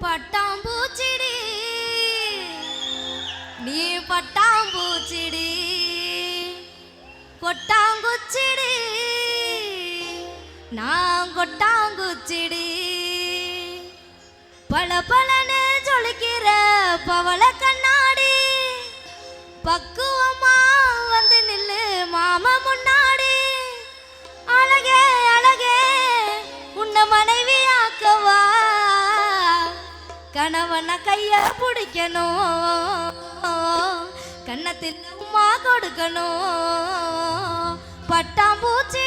பட்டாம்பூச்சிடி. நீ பட்டாம்பூச்சிடி. கொட்டாங்குச்சிடி. நான் கொட்டாங்குச்சிடி. பல பலனு ஜொலிக்கிற பவள கண்ணாடி. பக்குவமா வந்து நில்லு மாமா முன்னாடி. அழகே அழகே உன்னை மனைவி கணவனை கைய பிடிக்கணும். கன்னத்தில் உமா கொடுக்கணும். பட்டாம்பூச்சி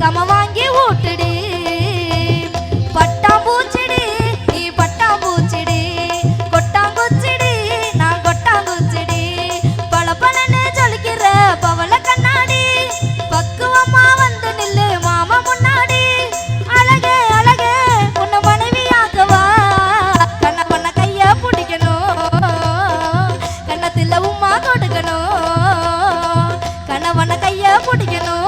கம வாங்கி ஊட்டுடு பட்டாம்பூச்சிடு நீ பட்டாம்பூச்சிடு. கொட்டாங்குச்சிடு நான் கொட்டாங்குச்சிடு. பல பலன்னு ஜொலிக்கிற பவள கண்ணாடி. பக்குவமா வந்து நில்லு மாமா முன்னாடி. அழகே அழகே உன்னை மனைவியாக்கவா. கண்ண பண்ண கைய பிடிக்கணும் கண்ணத்தில் உமா கொடுக்கணும் பிடிக்கணும்